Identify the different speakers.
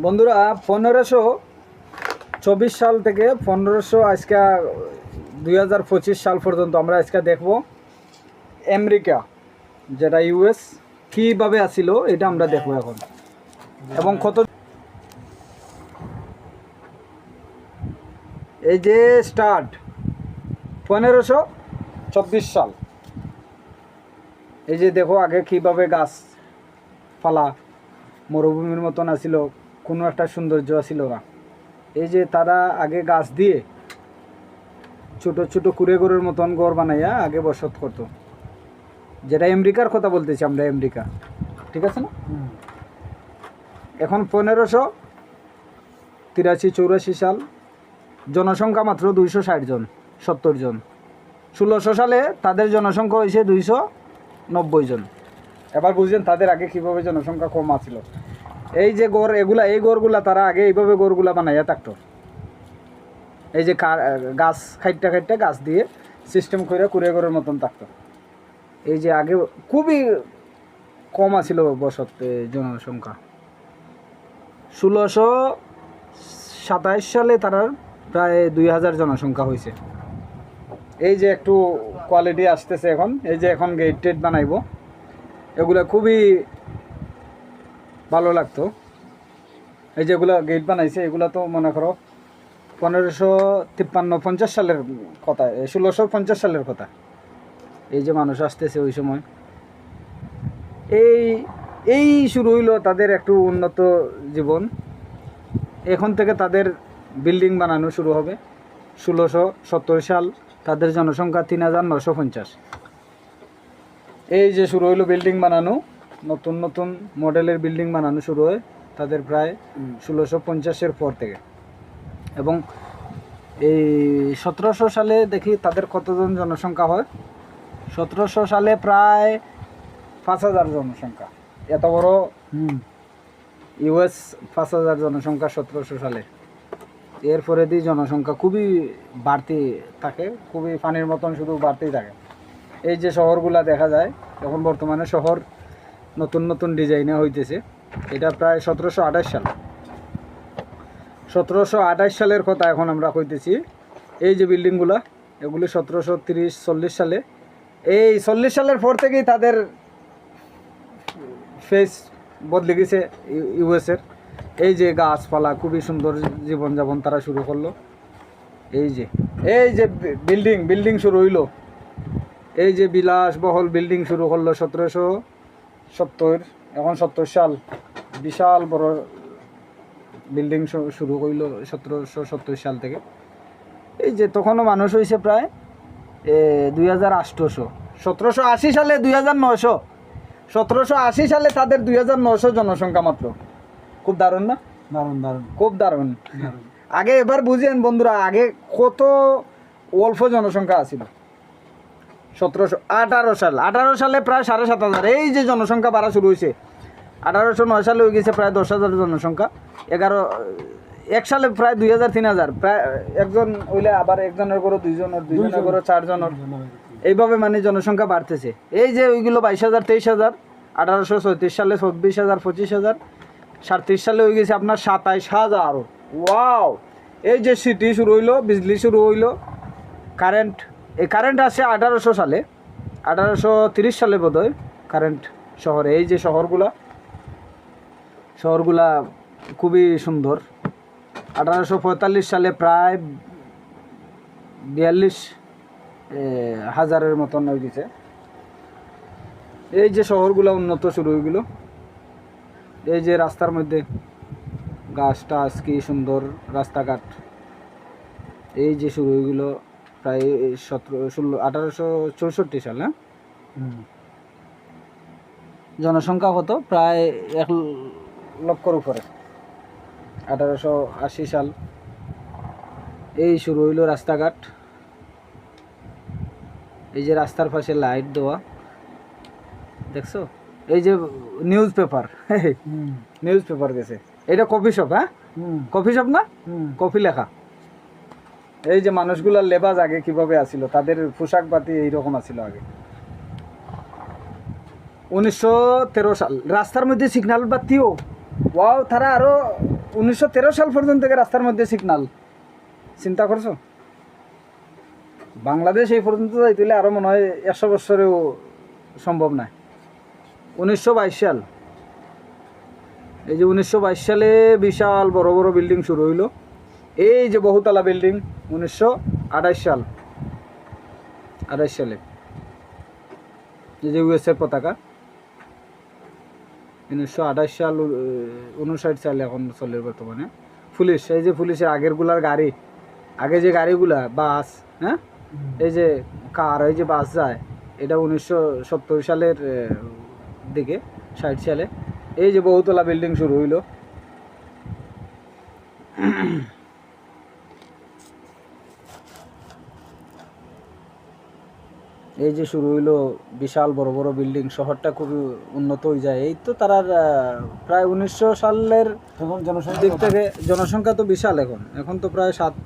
Speaker 1: বন্ধুরা, পনেরোশো চব্বিশ সাল থেকে পনেরোশো আজকে, দুই হাজার পঁচিশ সাল পর্যন্ত আমরা আজকে দেখব আমেরিকা, যেটা ইউএস কীভাবে আসিল এটা আমরা দেখব এখন। এবং কত এই যে স্টার্ট, পনেরোশো চব্বিশ সাল। এই যে দেখো আগে কীভাবে গাছ ফালা মরুভূমির মতন আসিল কোনো একটা সৌন্দর্য আসিল না। এই যে তারা আগে গাছ দিয়ে ছোট ছোট কুড়ে গড়ের মতন ঘর বানাইয়া আগে বসত করতো। যেটা আমেরিকার কথা বলতেছি আমরা আমেরিকা। ঠিক আছে না? এখন পনেরোশো তিরাশি চৌরাশি সাল জনসংখ্যা মাত্র দুইশো ষাট জন সত্তর জন। ষোলোশো সালে তাদের জনসংখ্যা হয়েছে দুইশো নব্বই জন। এবার বুঝছেন তাদের আগে কীভাবে জনসংখ্যা কম আছিল। এই যে গড় এগুলা, এই গড়গুলা তারা আগে এইভাবে গড়গুলা বানাইয়া থাকতো। এই যে গাছ, খাইটটা খাইটটা গাছ দিয়ে সিস্টেম করে কুড়ে গড়ের মতন থাকতো। এই যে আগে খুবই কম আছিল বসত জনসংখ্যা। ষোলোশো সাতাইশ সালে তার প্রায় দুই হাজার জনসংখ্যা হয়েছে এই যে একটু কোয়ালিটি আসতেছে এখন, এই যে এখন গেট টেট বানাইবো। এগুলো খুবই লাগতো। এই যেগুলো গেট বানাইছে, এগুলো তো মনে করো পনেরোশো তিপ্পান্ন পঞ্চাশ সালের কথা ষোলোশো পঞ্চাশ সালের কথা। এই যে মানুষ আসতেছে ওই সময়। এই এই শুরু হইল তাদের একটু উন্নত জীবন। এখন থেকে তাদের বিল্ডিং বানানো শুরু হবে। ষোলোশো সত্তর সাল তাদের জনসংখ্যা তিন হাজার নশো পঞ্চাশ। এই যে শুরু হইল বিল্ডিং বানানো। নতুন নতুন মডেলের বিল্ডিং বানানো শুরু হয় তাদের প্রায় ষোলোশো পঞ্চাশের পর থেকে। এবং এই সতেরোশো সালে দেখি তাদের কতজন জনসংখ্যা হয়? সতেরোশো সালে প্রায় পাঁচ হাজার জনসংখ্যা। এত বড় ইউএস পাঁচ হাজার জনসংখ্যা সতেরোশো সালে। এরপরে দিয়ে জনসংখ্যা খুবই বাড়তি থাকে খুবই পানির মতন শুধু বাড়তেই থাকে। এই যে শহরগুলা দেখা যায় এখন বর্তমানে শহর নতুন নতুন ডিজাইনে হইতেছে। এটা প্রায় সতেরোশো আঠাশ সাল। সতেরোশো আঠাশ সালের কথা এখন আমরা কইতেছি। এই যে বিল্ডিংগুলা এগুলি সতেরোশো তিরিশ, চল্লিশ সালে। এই চল্লিশ সালের পর থেকেই তাদের ফেস বদলে গেছে ইউএসের এই যে গাছপালা, খুবই সুন্দর জীবনযাপন তারা শুরু করল। এই যে এই যে বিল্ডিং বিল্ডিং শুরু হইল। এই যে বিলাসবহল বিল্ডিং শুরু করল সতেরোশো সত্তর এখন সত্তর সাল। বিশাল বড় বিল্ডিং শুরু করল সতেরোশো সত্তর সাল থেকে। এই যে তখনও মানুষ হয়েছে প্রায় দুই হাজার আটশোশো সতেরোশো আশি সালে দুই হাজার নশো সতেরোশো আশি সালে তাদের দুই হাজার নশো জনসংখ্যা মাত্র। খুব দারুণ না?
Speaker 2: দারুণ দারুণ।
Speaker 1: খুব দারুণ। আগে এবার বুঝেন বন্ধুরা আগে কত অল্প জনসংখ্যা আছিল। সতেরোশো আঠারো সাল আঠারো সালে প্রায় সাড়ে সাত হাজার। এই যে জনসংখ্যা বাড়া শুরু হয়েছে আঠারোশো নয় সালে হয়ে গেছে প্রায় দশ হাজার জনসংখ্যা। এগারো এক সালে প্রায় দুই হাজার তিন হাজার। প্রায় একজন হইলে আবার একজনের করে দুইজনের দুইজনের করে চারজনের। এইভাবে মানে জনসংখ্যা বাড়তেছে। এই যে ওইগুলো বাইশ হাজার তেইশ হাজার আঠারোশো চৌত্রিশ সালে চব্বিশ হাজার পঁচিশ হাজার সাতত্রিশ সালে হয়ে গেছে আপনার সাতাইশ হাজার। ওয়াও! এই যে সিটি শুরু হইল বিজলি শুরু হইল কারেন্ট এই কারেন্ট আসে আঠারোশো সালে। আঠারোশো তিরিশ সালে বোধ হয় কারেন্ট শহরে। এই যে শহরগুলা শহরগুলা খুবই সুন্দর। আঠারোশো পঁয়তাল্লিশ সালে প্রায় বিয়াল্লিশ হাজারের মতন হয়ে গেছে। এই যে শহরগুলো উন্নত শুরু হয়ে গেল। এই যে রাস্তার মধ্যে গাছ টাছ কি সুন্দর রাস্তাঘাট। এই যে শুরু হয়ে গেল প্রায় সতেরো ষোলো আঠারোশো চৌষট্টি সাল হ্যাঁ? জনসংখ্যা কত? প্রায় এক লক্ষর উপরে। আঠারোশো আশি সাল। এই শুরু হইল রাস্তাঘাট। এই যে রাস্তার পাশে লাইট দেওয়া। দেখছ? এই যে নিউজ পেপার। নিউজ পেপার গেছে। এটা কফি শপ হ্যাঁ? কফি শপ না? কফি লেখা। এই যে মানুষগুলার লেবাস আগে কীভাবে আসিল? তাদের পোশাক পাতি এইরকম আসিল আগে। উনিশশো তেরো সাল, রাস্তার মধ্যে সিগন্যাল বাতিও। ওয়াও তারা আরও উনিশশো সাল পর্যন্ত রাস্তার মধ্যে সিগনাল চিন্তা করছ? বাংলাদেশ এই পর্যন্ত যাইতে আরও মনে হয় একশো বছরেও সম্ভব না উনিশশো বাইশ সাল। এই যে উনিশশো বাইশ সালে বিশাল বড় বড় বিল্ডিং শুরু হইল। এই যে বহুতলা বিল্ডিং উনিশশো আঠাশ সাল। আঠাশ সালে। এই যে ইউএসএর পতাকা। উনিশশো আঠাশ সাল উনষাট সাল এখন চলে বর্তমানে। পুলিশ, এই যে পুলিশের আগেরগুলার গাড়ি, আগে যে গাড়িগুলা, বাস হ্যাঁ? এই যে কার, এই যে বাস যায়, এটা উনিশশো সত্তর সালের দিকে, ষাট সালে। এই যে বহুতলা বিল্ডিং শুরু হইল। এই যে শুরু হইল বিশাল বড় বড় বিল্ডিং শহরটা খুবই উন্নত হয়ে যায়। এই তো তারা প্রায় উনিশশো সালের
Speaker 2: জনসংখ্যা
Speaker 1: দিক থেকে জনসংখ্যা তো বিশাল এখন। এখন তো প্রায় সাত